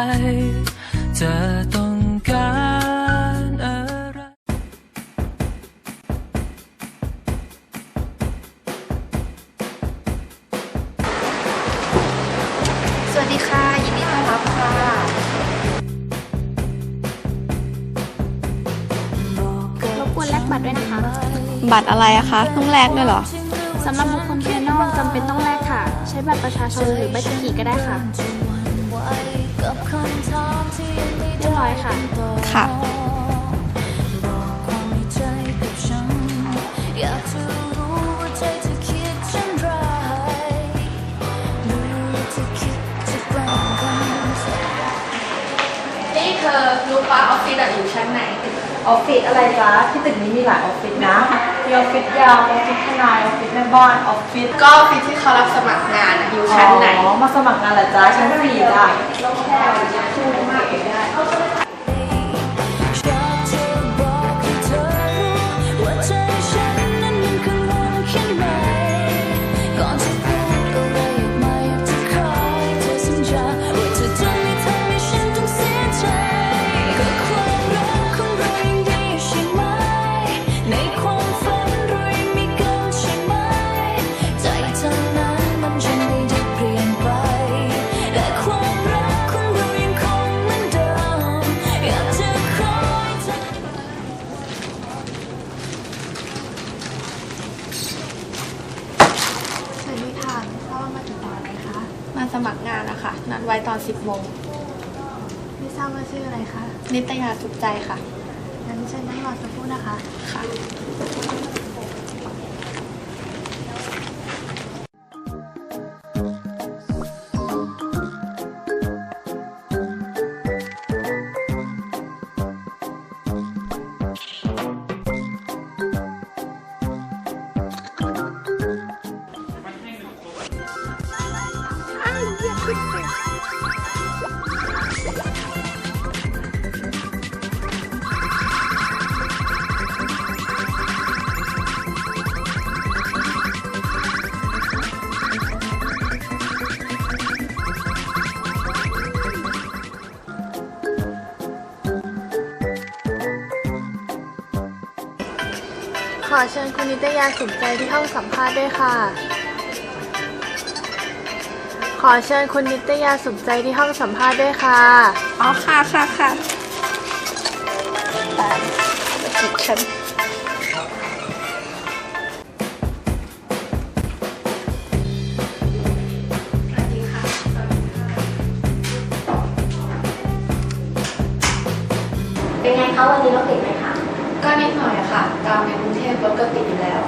ใจเธอต้องการอะไรสวัสดีค่ะ ยินดีต้อนรับค่ะ รบกวนแลกบัตรด้วยนะคะ บัตรอะไรอะคะต้องแลกด้วยเหรอ สำหรับบุคคลภายนอกจำเป็นต้องแลกค่ะ ใช้บัตรประชาชนหรือใบขับขี่ก็ได้ค่ะ เรียบร้อยค่ะ ค่ะอยากจะรู้ว่าใจเธอคิดเช่นไรหรือจะคิดจะแกล้งกันนี่เธอรู้ปะออฟฟิศอะอยู่ชั้นไหน ออฟฟิศอะไรจ๊ะที่ตึกนี้มีหลายออฟฟิศนะ มีออฟฟิศยาวออฟฟิศทนายออฟฟิศแม่บ้านออฟฟิศก็ออฟฟิศที่เขารับสมัครงานอะอยู่ชั้นไหน อ๋อมาสมัคร งานเหรอจ๊ะชั้นสี่จ้ะอย ชิญคุณนิตยาสุขใจที่ห้องสัมภาษณ์ด้วยค่ะ ขอเชิญคุณนิตยาสุขใจที่ห้องสัมภาษณ์ด้วยค่ะ อ๋อค่ะค่ะค่ะตายจิกฉันเป็นไงคะวันนี้เราติดไหมคะ ก็นิดหน่อยอะค่ะ ตามในกรุงเทพรถก็ติดอยู่แล้ว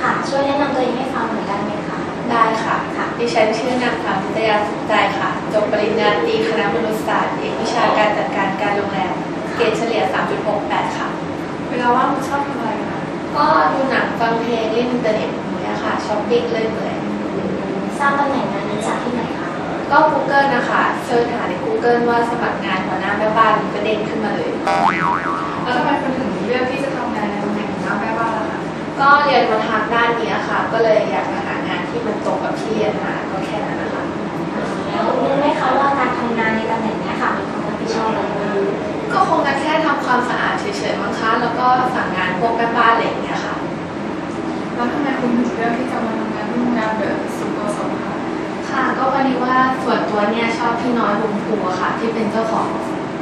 ค่ะ ช่วยแนะนำตัวเองให้ฟังหน่อยได้ไหมคะได้ค่ะดิฉันชื่อนางสาวนิตยาสุขใจค่ะ จบปริญญาตรีคณะมนุษยศาสตร์เอกวิชาการจัดการการโรงแรม เกรดเฉลี่ย 3.68 ค่ะ เวลาว่างชอบทำอะไรคะ ก็ดูหนังฟังเพลงเล่นอินเทอร์เน็ตอย่างเงี้ยค่ะ ช้อปปิ้งเล่นเลยทราบตำแหน่งงานนี้จากที่ไหนคะ ก็ Google นะคะเซิร์ชหาใน Google ว่าสมัครงานหัวหน้าแม่บ้านก็เด้งขึ้นมาเลย ด้านนี้ค่ะ ก็เลยอยากจะหางานที่มันตรงกับที่เรียนมาก็แค่นั้นนะคะแล้วรู้ไหมคะว่าการทำงานในตำแหน่งเนี้ยค่ะมีความรับผิดชอบอะไรบ้างก็คงจะแค่ทำความสะอาดเฉยๆมั้งคะแล้วก็สั่งงานพวกแม่บ้านอะไรอย่างเงี้ยค่ะแล้วทำไมคุณถึงเลือกที่จะมาทำงานที่โรงแรมเดอะสุโกสมคะค่ะก็พอดีว่าส่วนตัวเนี่ยชอบพี่น้อยบุญภูอะค่ะ ที่เป็นเจ้าของ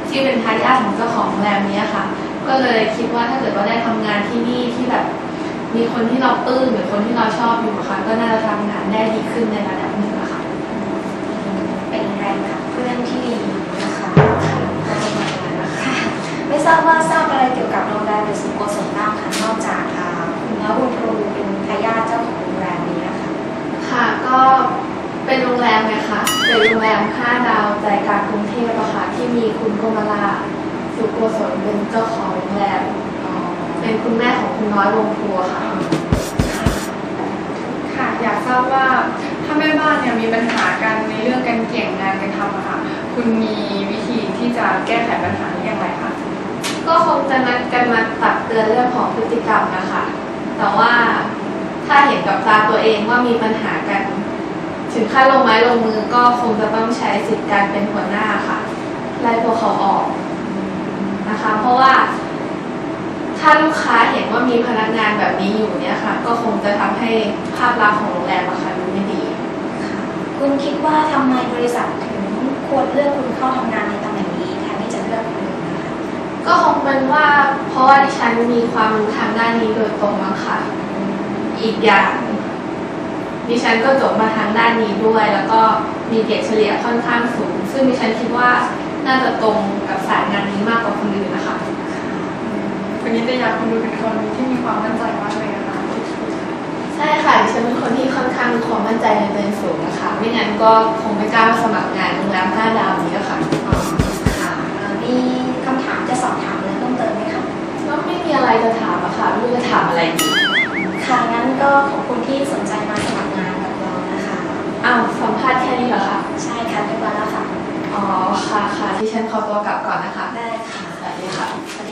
ที่เป็นทายาทของเจ้าของโรงแรมเนี้ยค่ะ ก็เลยคิดว่าถ้าเกิดว่าได้ทำงานที่นี่ที่แบบ มีคนที่เราปลื้มหรือคนที่เราชอบอยู่อะค่ะก็น่าจะทำงานได้ดีขึ้นในระดับหนึ่งอะค่ะเป็นแรงขับเคลื่อนที่ดีนะคะค่ะไม่ทราบว่าทราบอะไรเกี่ยวกับโรงแรมเดอะสุโกสมบ้างคะนอกจากอ่าคุณน้าบุญครูเป็นทายาทเจ้าของโรงแรมนี้นะคะค่ะก็เป็นโรงแรมไงคะเป็นโรงแรม5ดาวใจกลางกรุงเทพอะค่ะที่มีคุณโกมลาสุโกศลเป็นเจ้าของโรงแรม เป็นคุณแม่ของคุณน้อยวงภูอะค่ะ ค่ะ อยากทราบว่าถ้าแม่บ้านเนี่ยมีปัญหากันในเรื่องการเกี่ยงงานกันทำอะค่ะ คุณมีวิธีที่จะแก้ไขปัญหานี้อย่างไรคะ ก็คงจะนัดกันมาตักเตือนเรื่องของพฤติกรรมนะคะ แต่ว่าถ้าเห็นกับตาตัวเองว่ามีปัญหากัน ถึงขั้นลงไม้ลงมือก็คงจะต้องใช้สิทธิการเป็นหัวหน้าค่ะ ไล่พวกเขาออกนะคะ เพราะว่า ถ้าลูกค้าเห็นว่ามีพนักงานแบบนี้อยู่เนี่ยค่ะ ก็คงจะทำให้ภาพลักษณ์ของโรงแรมอะค่ะดูไม่ดี คุณคิดว่าทำไมบริษัทถึงควรเลือกคุณเข้าทำงานในตำแหน่งนี้แทนที่จะเลือกคนอื่นนะคะก็คงเป็นว่าเพราะว่าดิฉันมีความรู้ทางด้านนี้โดยตรงมั้งค่ะ อีกอย่าง ดิฉันก็จบมาทางด้านนี้ด้วย แล้วก็มีเกรดเฉลี่ยค่อนข้างสูง ซึ่งดิฉันคิดว่าน่าจะตรงกับสายงานนี้มากกว่าคนอื่นนะคะวั นนี้จะอยากคุณดูเป็นคนที่มีความมั่นใจมากเลยนะคะใช่ค่ะดิฉันเป็นคนที่ค่อนข้างมีความมั่นใจในตัวเองสูงนะคะไม่งั้นก็คงไม่กล้ามาสมัครงานโรงแรมห้าดาวนี้อะค่ะอ๋อค่ะเอ่อมีคำถามจะสอบถามอะไรเพิ่มเติมไหมคะก็ไม่มีอะไรจะถามอะค่ะไม่รู้จะถามอะไรดีค่ะงั้นก็ขอบคุณที่สนใจมาสมัครงานกับเรานะคะอ้าวสัมภาษณ์แค่นี้เหรอคะใช่ค่ะเรียบร้อยแล้วค่ะอ๋อค่ะค่ะดิฉันขอตัวกลับก่อนนะคะได้ค่ะสวัสดีค่ะ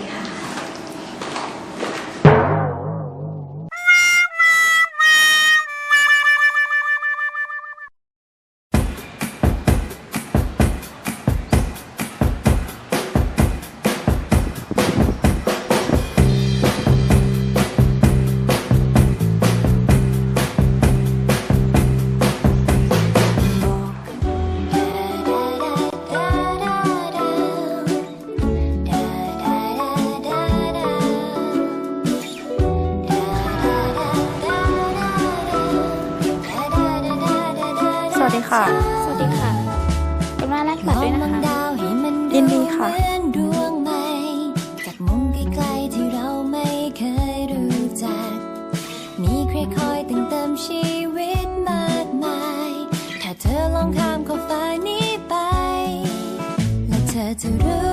วัสดีค่ะ สวัสดีค่ะสวัสดีค่ะกรุณาแลกบัตรด้วยนะคะ ยินดีค่ะดวงใหม่จากมุมไกลๆที่เราไม่เคยรู้จักมีใครคอยเติมเติมชีวิตมากมาย ถ้าเธอลองข้ามขอบฟ้านี้ไป และเธอจะรู้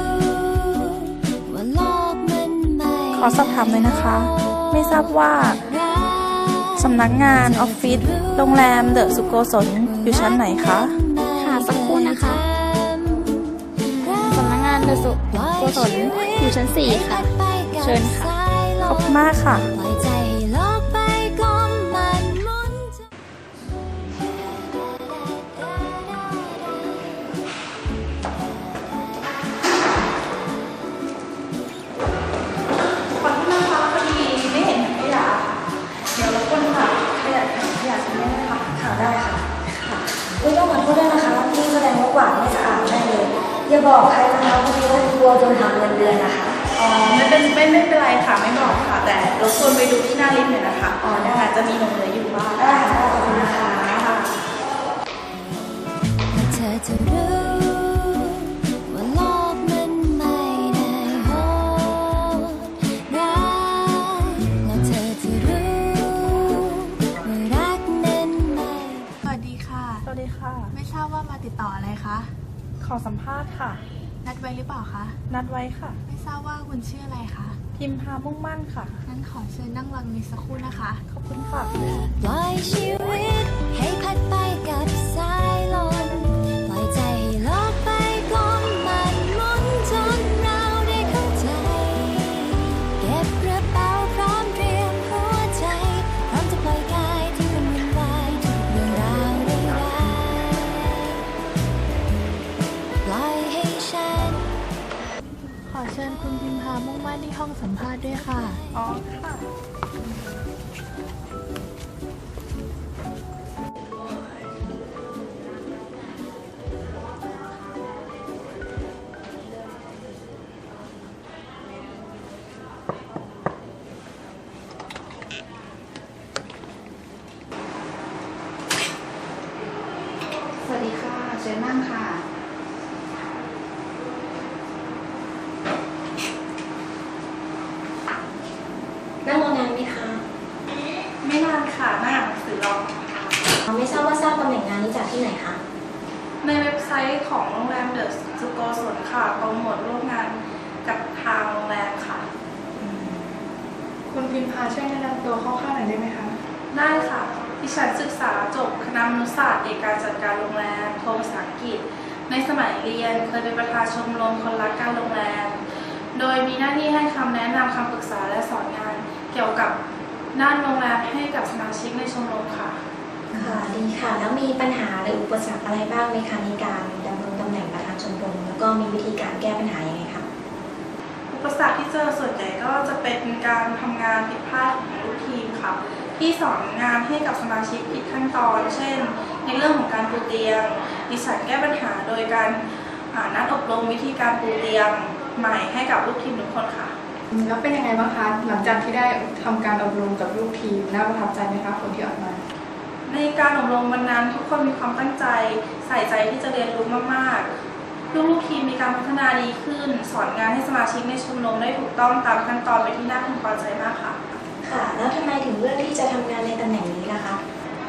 ว่าโลกมันไม่ขอสอบถามเลยนะคะ ไม่ทราบว่าสำนักงานออฟฟิศโรงแรมเดอะสุโกศล อยู่ชั้นไหนคะค่ะสักครู่นะคะสำนักงานเดอะสุโกศลอยู่ชั้นสี่ค่ะ เชิญค่ะ ขอบคุณมากค่ะ สวัสดีค่ะ ไม่ทราบว่ามาติดต่ออะไรคะ ขอสัมภาษณ์ค่ะ นัดไว้หรือเปล่าคะ นัดไว้ค่ะ ไม่ทราบว่าคุณชื่ออะไรคะ พิมพามุ่งมั่นค่ะ งั้นขอเชิญนั่งรอตรงนี้สักครู่นะคะ ขอบคุณค่ะ ปล่อยชีวิตให้พัดไปกับสายลม ที่ห้องสัมภาษณ์ด้วยค่ะ อ๋อค่ะ รียน เคยเป็นประธานชมรมคนรักการโรงแรม โดยมีหน้าที่ให้คำแนะนำคำปรึกษาและสอนงาน เกี่ยวกับด้านโรงแรมให้กับสมาชิกในชมรมค่ะ ค่ะดีค่ะ แล้วมีมีปัญหาหรืออุปสรรคอะไรบ้างไหมคะในการดำรงตำแหน่งประธานชมรมแล้วก็มีวิธีการแก้ปัญหายังไงคะอุปสรรคที่เจอส่วนใหญ่ก็จะเป็นการทำงานผิดพลาดของลูกทีมค่ะ ที่สอนงานให้กับสมาชิกผิดขั้นตอน เช่น ในเรื่องของการปูเตียงดิฉันแก้ปัญหาโดยการอ่า นัดอบรมวิธีการปูเตียงใหม่ให้กับลูกทีมทุกคนค่ะ แล้วเป็นยังไงบ้างคะหลังจากที่ได้ทำการอบรมกับลูกทีมน่าประทับใจไหมคะผลที่ออกมา ในการอบรมวันนั้นทุกคนมีความตั้งใจ ใส่ใจที่จะเรียนรู้มากๆลูกๆทีมมีการพัฒนาดีขึ้น สอนงานให้สมาชิกในชมรมได้ถูกต้องตามขั้นตอนเป็นที่น่าพึงพอใจมากค่ะ ค่ะ แล้วทำไมถึงเลือกที่จะทำงานในตำแหน่งนี้ล่ะคะ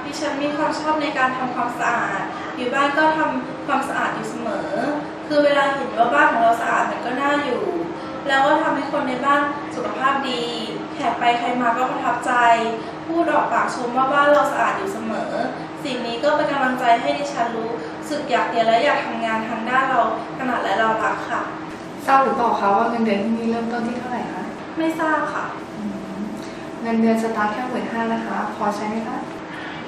ดิฉันมีความชอบในการทำความสะอาด อยู่บ้านก็ทำความสะอาดอยู่เสมอ คือเวลาเห็นว่าบ้านของเราสะอาดมันก็น่าอยู่ แล้วก็ทำให้คนในบ้านสุขภาพดี แขกไปใครมาก็ประทับใจ พูดออกปากชมว่าบ้านเราสะอาดอยู่เสมอ สิ่งนี้ก็เป็นกำลังใจให้ดิฉันรู้สึกอยากเรียนและอยากทำงานทางด้านเราถนัดและเรารักค่ะ ทราบหรือเปล่าคะว่าเงินเดือนที่นี่เริ่มต้นที่เท่าไหร่คะไม่ทราบค่ะ เงินเดือนสตาร์ทแค่หมื่นห้านะคะ พอใช้ไหมคะ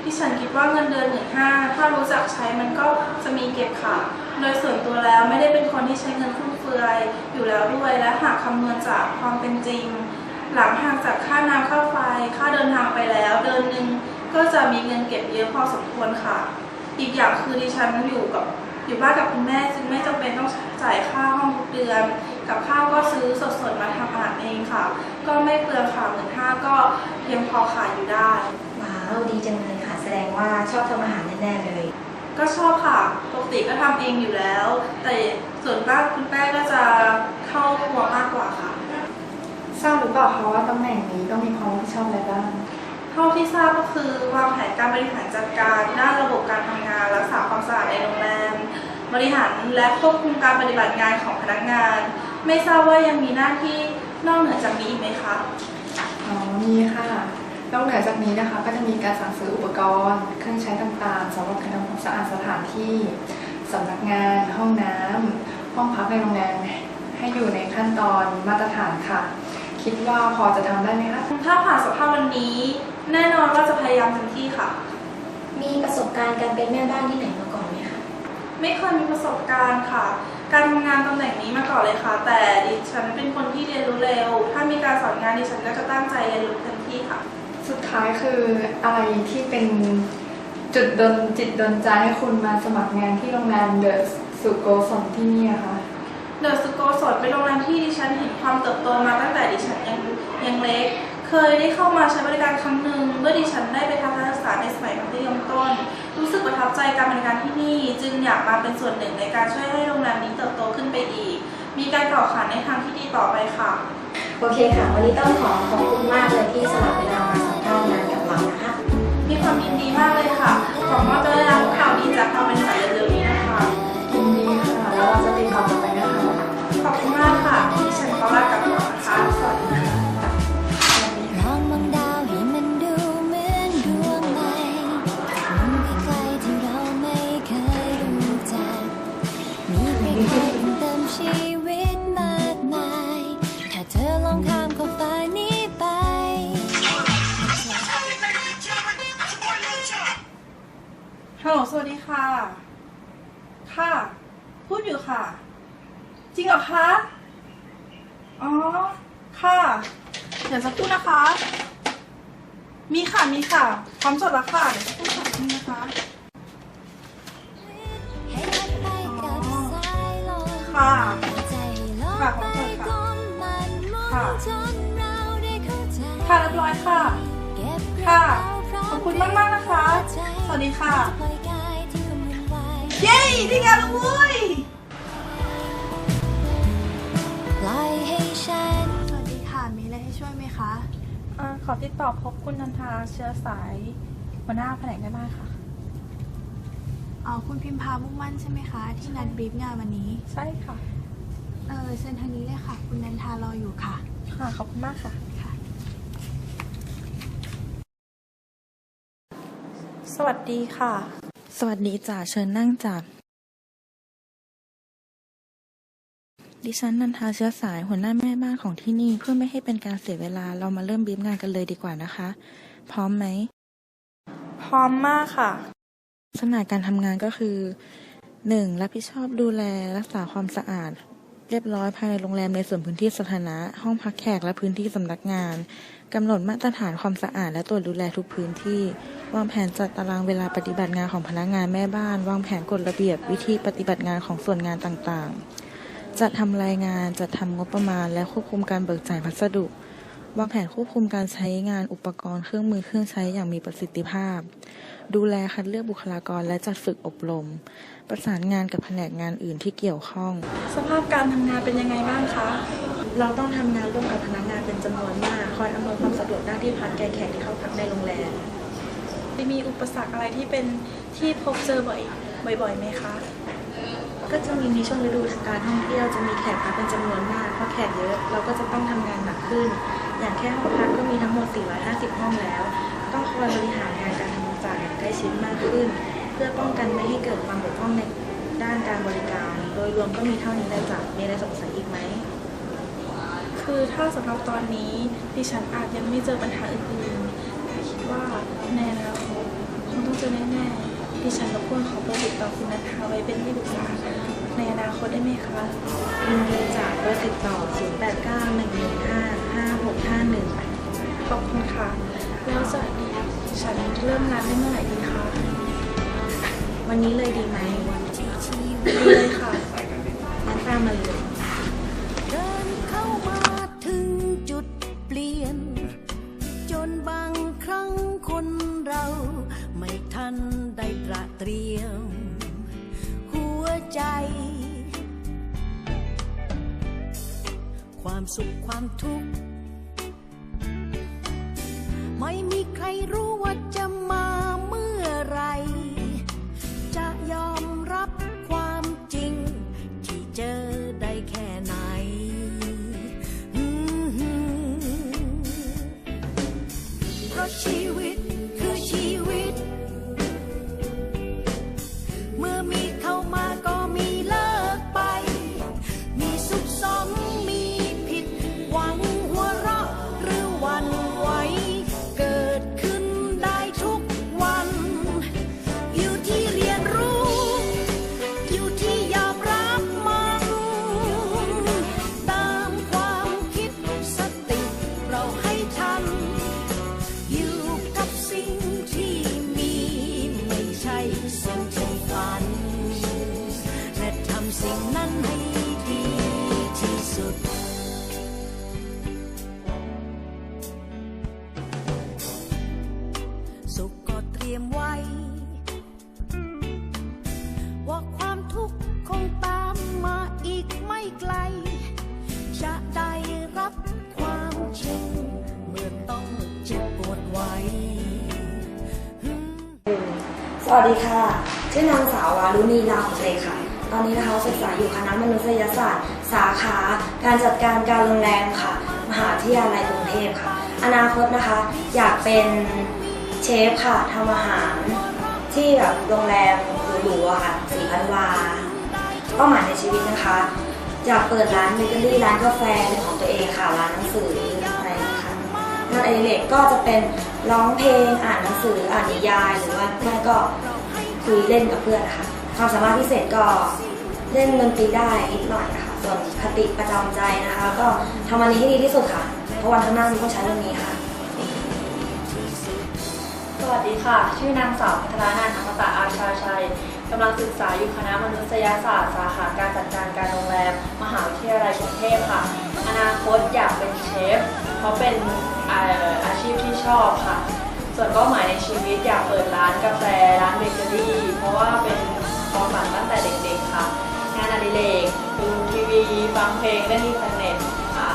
ที่ฉันคิดว่าเงินเดือนหมื่นห้าถ้ารู้จักใช้มันก็จะมีเก็บค่ะ โดยส่วนตัวแล้วไม่ได้เป็นคนที่ใช้เงินฟุ่มเฟือยอยู่แล้วด้วย และหากคำนวณจากความเป็นจริง หลังห่างจากค่าน้ำค่าไฟ ค่าเดินทางไปแล้ว เดือนหนึ่งก็จะมีเงินเก็บเยอะพอสมควรค่ะ อีกอย่างคือดิฉันอยู่กับอยู่บ้านกับคุณแม่จึงไม่จำเป็นต้องจ่ายค่าห้องทุกเดือน กับข้าวก็ซื้อสดๆมาทำอาหารเองค่ะ ก็ไม่เปลืองค่ะหมื่นห้าก็เพียงพอขายอยู่ได้ว้าวดีจังเลยค่ะ แสดงว่าชอบทำอาหารแน่ๆเลย ก็ชอบค่ะ ปกติก็ทำเองอยู่แล้ว แต่ส่วนมากคุณแม่ก็จะเข้าครัวมากกว่าค่ะทราบหรือเปล่าคะว่าตำแหน่งนี้ต้องมีความรับผิดชอบอะไรบ้าง เท่าที่ทราบก็คือวางแผนการบริหารจัดการด้านระบบการทำงานรักษาความสะอาดในโรงแรม บริหารและควบคุมการปฏิบัติงานของพนักงาน ไม่ทราบว่ายังมีหน้าที่นอกเหนือจากนี้อีกไหมคะ อ๋อ มีค่ะ นอกเหนือจากนี้นะคะก็จะมีการสั่งซื้ออุปกรณ์ เครื่องใช้ต่างๆสำหรับการทำความสะอาดสถานที่สำนักงาน ห้องน้ำห้องพักในโรงแรมให้อยู่ในขั้นตอนมาตรฐานค่ะ คิดว่าพอจะทำได้ไหมคะถ้าผ่านสภาพวันนี้ แน่นอนว่าจะพยายามเต็มที่ค่ะ มีประสบการณ์การเป็นแม่บ้านที่ไหนมาก่อนไหมคะไม่เคยมีประสบการณ์ค่ะ การทำงานตำแหน่งนี้มาก่อนเลยค่ะ แต่ดิฉันเป็นคนที่เรียนรู้เร็ว ถ้ามีการสอนงานดิฉันก็จะตั้งใจเรียนรู้เต็มที่ค่ะ สุดท้ายคืออะไรที่เป็นจุดดนจิตดนใจให้คุณมาสมัครงานที่โรงแรมเดอะสุโกสนที่นี่อะคะเดอะสโกสดเป็นโรงแรมที่ดิฉันเห็นความเติบโตมาตั้งแต่ดิฉันยังยังเล็ก เคยได้เข้ามาใช้บริการครั้งหนึ่งเมื่อดิฉันได้ไปทัศนศึกษาในสมัยมัธยมต้น รู้สึกประทับใจการบริการที่นี่ จึงอยากมาเป็นส่วนหนึ่งในการช่วยให้โรงแรมนี้เติบโตขึ้นไปอีก มีการต่อขานในทางที่ดีต่อไปค่ะ โอเคค่ะ วันนี้ต้องขอขอบคุณมากเลยที่สละเวลามา ความยินดีมากเลยค่ะหวังว่าจะได้รับข่าวดีจากทางบริษัทเร็วๆนี้นะคะยินดีค่ะ แล้วเราจะติดต่อกลับไปนะคะ ขอบคุณมากค่ะดิฉันขอลากลับ ค่ะ ค่ะ พูดอยู่ค่ะ จริงเหรอคะ อ๋อ ค่ะ เดี๋ยวจะพูดนะคะ มีค่ะ มีค่ะ พร้อมจดแล้วค่ะ เดี๋ยวจะพูดค่ะนี่นะคะให้พัดไปกับสายลมค่ะใจให้ลอยค่ะไปขอบคุณค่ะก้มมันมองค่ะจนเราได้เข้าใจค่ะเรียบร้อยค่ะเก็บค่ะเรื่องราวขอบคุณมากมากๆนะคะ สวัสดีค่ะ เย้ได้งานแล้วเว้ย ปล่อยให้ฉัน สวัสดีค่ะ มีอะไรให้ช่วยไหมคะอ่าขอติดต่อพบคุณนันทาเชื้อสายหัวหน้าแผนกได้บ้างค่ะ อ๋อ คุณพิมพามุ่งมั่นใช่ไหมคะ ที่นัดบรีฟงานวันนี้ ใช่ค่ะ เออเชิญทางนี้เลยค่ะ คุณนันทารออยู่ค่ะ ค่ะ ขอบคุณมากค่ะ ค่ะ สวัสดีค่ะ สวัสดีจ้ะเชิญนั่งจ้ะดิฉันนันทาเชื้อสายหัวหน้าแม่บ้านของที่นี่เพื่อไม่ให้เป็นการเสียเวลาเรามาเริ่มบีบงานกันเลยดีกว่านะคะ พร้อมไหม พร้อมมากค่ะลักษณะการทำงานก็คือ 1. รับผิดชอบดูแลรักษาความสะอาด เรียบร้อยภายในโรงแรมในส่วนพื้นที่สาธารณะห้องพักแขกและพื้นที่สำนักงาน กำหนดมาตรฐานความสะอาดและตรวจดูแลทุกพื้นที่ วางแผนจัดตารางเวลาปฏิบัติงานของพนักงานแม่บ้าน วางแผนกฎระเบียบวิธีปฏิบัติงานของส่วนงานต่างๆ จัดทำรายงาน จัดทำงบประมาณ และควบคุมการเบิกจ่ายพัสดุ วางแผนควบคุมการใช้งานอุปกรณ์เครื่องมือเครื่องใช้อย่างมีประสิทธิภาพ ดูแลคัดเลือกบุคลากรและจัดฝึกอบรม ประสานงานกับแผนกงานอื่นที่เกี่ยวข้อง สภาพการทำงานเป็นยังไงบ้างคะ เราต้องทำงานร่วมกับพนักงานเป็นจำนวนมากคอยอำนวยความสะดวกด้านที่พักแก่แขกที่เข้าพักในโรงแรมมีอุปสรรคอะไรที่เป็นที่พบเจอบ่อยบ่อยๆไหมคะ ก็จะมีในช่วงฤดูการท่องเที่ยวจะมีแขกพักเป็นจำนวนมากเพราะแขกเยอะเราก็จะต้องทำงานหนักขึ้น อย่างแค่ห้องพักก็มีทั้งหมด 450 ห้องแล้ว ต้องคอยบริหารงานการทำความสะอาดใกล้ชิดมากขึ้น เพื่อป้องกันไม่ให้เกิดความบกพร่องในด้านการบริการ โดยรวมก็มีเท่านี้แหละจ้ะมีอะไรสงสัยอีกไหม คือถ้าสำหรับตอนนี้ดิฉันอาจยังไม่เจอปัญหาอื่นๆแต่คิดว่าในอนาคตคงต้องเจอแน่ๆดิฉันรบกวนขอเบอร์ติดต่อคุณนัทธาไว้เป็นที่ปรึกษาในอนาคตได้ไหมคะยินดีจากเบอร์ติดต่อ 0891155651 ขอบคุณค่ะ แล้วจะฉันเริ่มงานได้เมื่อไหร่ดีคะ วันนี้เลยดีไหมดีเลยค่ะงั้นตามมาเลย ใจ ความสุขความทุกข์ ไม่มีใครรู้างสาววารุณีลาของเลค่ะ ตอนนี้นะคะศึกษาอยู่คณะมนุษยศาสตร์ สาขา การจัดการการโรงแรมค่ะ มหาวิทยาลัยกรุงเทพค่ะ อนาคตนะคะอยากเป็นเชฟค่ะทำอาหาร ที่แบบโรงแรมหรูๆอะค่ะสีพันวาเป้าหมายในชีวิตนะคะอยากเปิดร้านเบเกอรี่ร้านกาแฟของตัวเองค่ะร้านหนังสืออะไรนะคะงานอดิเรกก็จะเป็นร้องเพลงอ่านหนังสืออ่านนิยายหรือว่าไม่ก็คุยเล่นกับเพื่อนนะคะ ความสามารถพิเศษก็เล่นดนตรีได้นิดหน่อยนะคะส่วนคติประจำใจนะคะ ก็ทำอันนี้ให้ดีที่สุดค่ะ เพราะวันข้างหน้ามันต้องใช้เรื่องนี้ค่ะ สวัสดีค่ะ ชื่อนางสาวพัฒนานันท์อมตะอาชาชัยกำลังศึกษาอยู่คณะมนุษยศาสตร์ สาขาการจัดการการโรงแรม มหาวิทยาลัยกรุงเทพค่ะ อนาคตอยากเป็นเชฟ เพราะเป็นอ่ออาชีพที่ชอบค่ะ ส่วนเป้าหมายในชีวิตอยากเปิดร้านกาแฟร้านเบเกอรี่ เพราะว่าเป็น ความฝันตั้งแต่เด็กๆค่ะ งานอดิเรกดูทีวี ฟังเพลงเล่นอินเทอร์เน็ตค่ะ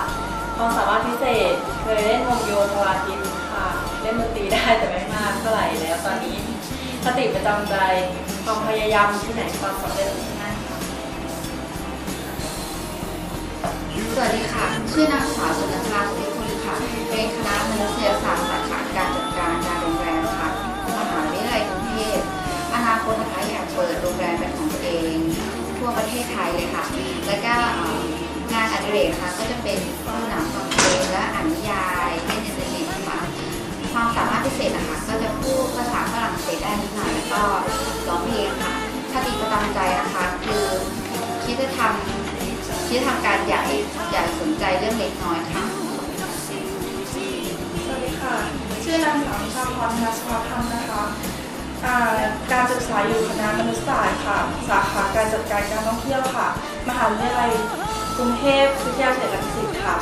ความสามารถพิเศษเคยเล่นวงโยธวาทิตค่ะ เล่นดนตรีได้แต่ไม่มากเท่าไหร่แล้วตอนนี้คติประจำใจความพยายามที่ไหนความสำเร็จที่นั่นค่ะสวัสดีค่ะ ชื่อนางสาวสุนันทาสุริคุณค่ะ เป็นคณะมนุษยศาสตร์สาขาการจัดการการโรงแรมค่ะ มหาวิทยาลัยกรุงเทพอนาคตนะคะอยาก เปิดโรงแรมเป็นของตัวเองทั่วประเทศไทยเลยค่ะ แล้วก็งานอดิเรกค่ะก็จะเป็นเล่าหนังฟังเพลงและอ่านนิยายเล่นอินเทอร์เน็ตค่ะความสามารถพิเศษนะคะก็จะพูดภาษาฝรั่งเศสได้นิดหน่อยแล้วก็ร้องเพลงค่ะคติประจำใจนะคะคือคิดจะทำคิดทำการใหญ่ใหญ่สนใจเรื่องเล็กน้อยค่ะสวัสดีค่ะชื่อนางสาวชาพรทัศพรธรรมนะคะ การศึกษาอยู่คณะมนุษยศาสตร์ค่ะ สาขาการจัดการการท่องเที่ยวค่ะ มหาวิทยาลัยกรุงเทพวิทยาเขตรังสิตค่ะ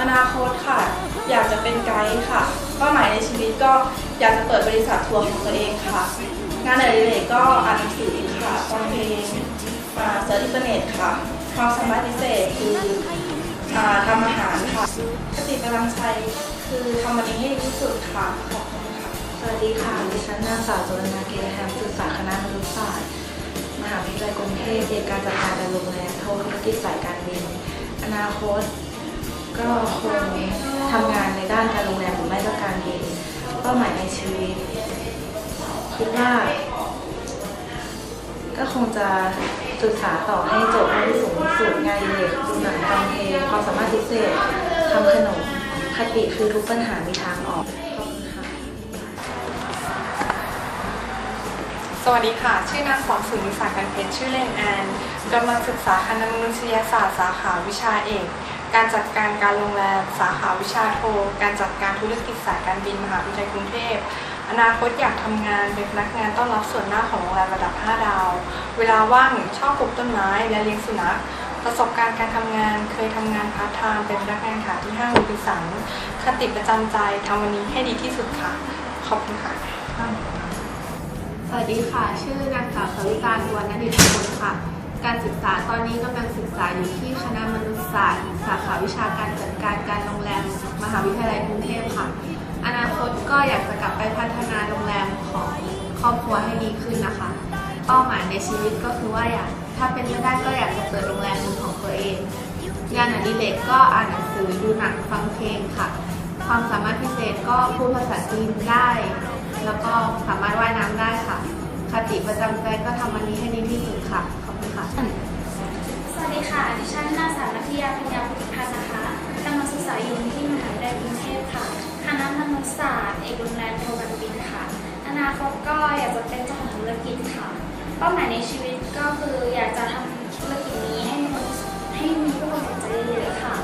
อนาคตค่ะ อยากจะเป็นไกด์ค่ะ เป้าหมายในชีวิตก็อยากจะเปิดบริษัททัวร์ของตัวเองค่ะ งานอดิเรกก็อ่านหนังสือค่ะฟังเพลงอ่าเซิร์ชอินเทอร์เน็ตค่ะ ความสามารถพิเศษคือทำอาหารค่ะคติพลังชัยคือทำมันเองให้ดีที่สุดค่ะขอบคุณค่ะ สวัสดีค่ะ ดิฉันนางสาวจุลนาเกแฮมศึกษาคณะมนุษยศาสตร์ มหาวิทยาลัยกรุงเทพเอกการจัดการการโรงแรมโทธุรกิจสายการบิน อนาคต ก็คงทำงานในด้านการโรงแรมหรือไม่ก็การบิน เป้าหมายในชีวิต คิดว่า ก็คงจะศึกษาต่อให้จบให้ได้สูงสุด งานอดิเรกดูหนังฟังเพลงความสามารถพิเศษทำขนมคติคือทุกปัญหามีทางออก สวัสดีค่ะ ชื่อนางสาวสุนิสากันเพชรชื่อเล่นแอนกำลังศึกษาคณะมนุษยศาสตร์สาขาวิชาเอก การจัดการการโรงแรม สาขาวิชาโท การจัดการธุรกิจสายการบินมหาวิทยาลัยกรุงเทพ อนาคตอยากทำงานเป็นพนักงานต้อนรับส่วนหน้าของโรงแรมระดับ 5 ดาว เวลาว่างชอบปลูกต้นไม้และเลี้ยงสุนัขประสบการณ์การทำงานเคยทำงานพาร์ทไทม์เป็นพนักงานขายที่ห้างโรบิสันคติประจำใจทำวันนี้ให้ดีที่สุดค่ะ ขอบคุณค่ะ สวัสดีค่ะ ชื่อนางสาวสวิการดวนนดิตกุลค่ะ การศึกษาตอนนี้กำลังศึกษาอยู่ที่คณะมนุษยศาสตร์ สาขาวิชาการจัดการการโรงแรม มหาวิทยาลัยกรุงเทพค่ะ อนาคตก็อยากจะกลับไปพัฒนาโรงแรมของครอบครัวให้ดีขึ้นนะคะ เป้าหมายในชีวิตก็คือว่าอยากถ้าเป็นไม่ได้ก็อยากจะเปิดโรงแรมของตัวเองงานอดิเรกก็อ่านหนังสือดูหนังฟังเพลงค่ะ ความสามารถพิเศษก็พูดภาษาจีนได้ แล้วก็สามารถว่ายน้ำได้ค่ะ คติประจำใจก็ทำวันนี้ให้ดีที่สุดค่ะ ขอบคุณค่ะ สวัสดีค่ะ ดิฉันนางสาวนัทยาปัญญาพุทธิพัฒน์นะคะกำลังศึกษาอยู่ที่มหาวิทยาลัยกรุงเทพค่ะ คณะมนุษยศาสตร์ เอกโรงแรมโทบันบินค่ะ อนาคตก็อยากจะเป็นเจ้าของธุรกิจค่ะ เป้าหมายในชีวิตก็คืออยากจะทำธุรกิจนี้ให้มีคนให้มีผู้คนสนใจเยอะๆค่ะ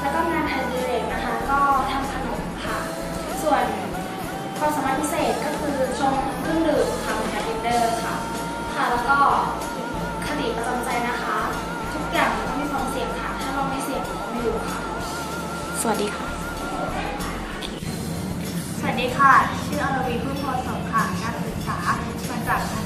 แล้วก็งานอดิเรกนะคะ ก็ทำขนมค่ะ ส่วนความสามารถพิเศษก็คือชงเครื่องดื่ม เดอร์ค่ะ ค่ะ แล้วก็คติประจำใจนะคะ ทุกอย่างมันต้องมีความเสี่ยงค่ะ ถ้าเราไม่เสี่ยงเราก็ไม่รู้ค่ะ สวัสดีค่ะ สวัสดีค่ะ ชื่ออรวีพุทธโพสมค่ะการศึกษามาจากค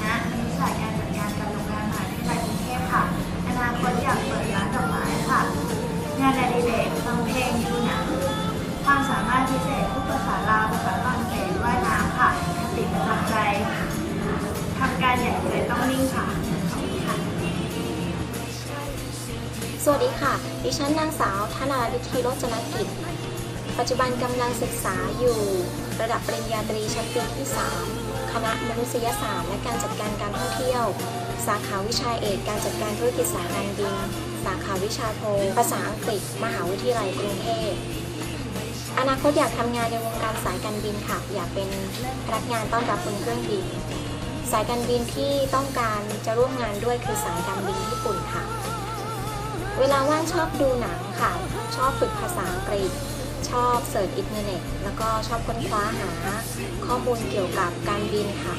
ณะ สวัสดีค่ะ ดิฉันนางสาวธนาวิธีโรจนกิจ ปัจจุบันกำลังศึกษาอยู่ ระดับปริญญาตรีชั้นปีที่ 3 คณะมนุษยศาสตร์และการจัดการการท่องเที่ยว สาขาวิชาเอกการจัดการธุรกิจสายการบิน สาขาวิชาโท ภาษาอังกฤษ มหาวิทยาลัยกรุงเทพอนาคตอยากทำงานในวงการสายการบินค่ะ อยากเป็นพนักงานต้อนรับบนเครื่องบิน สายการบินที่ต้องการจะร่วมงานด้วยคือสายการบินญี่ปุ่นค่ะ เวลาว่างชอบดูหนังค่ะ ชอบฝึกภาษาอังกฤษ ชอบเสิร์ชอินเทอร์เน็ต แล้วก็ชอบค้นคว้าหาข้อมูลเกี่ยวกับการบินค่ะ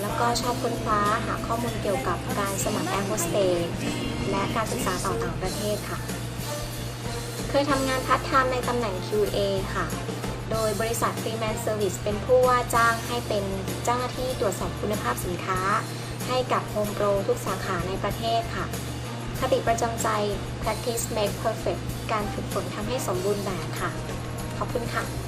แล้วก็ชอบค้นคว้าหาข้อมูลเกี่ยวกับการสมัครแอร์โฮสเตสและการศึกษาต่อต่างประเทศค่ะ เคยทำงานพาร์ทม์ในตำแหน่ง QA ค่ะ โดยบริษัท Freeman Service เป็นผู้ว่าจ้างให้เป็นเจ้าหน้าที่ตรวจสอบคุณภาพสินค้า ให้กับ Home Pro ทุกสาขาในประเทศค่ะ คติประจำใจ practice make perfect การฝึกฝนทำให้สมบูรณ์แบบค่ะ ขอบคุณค่ะ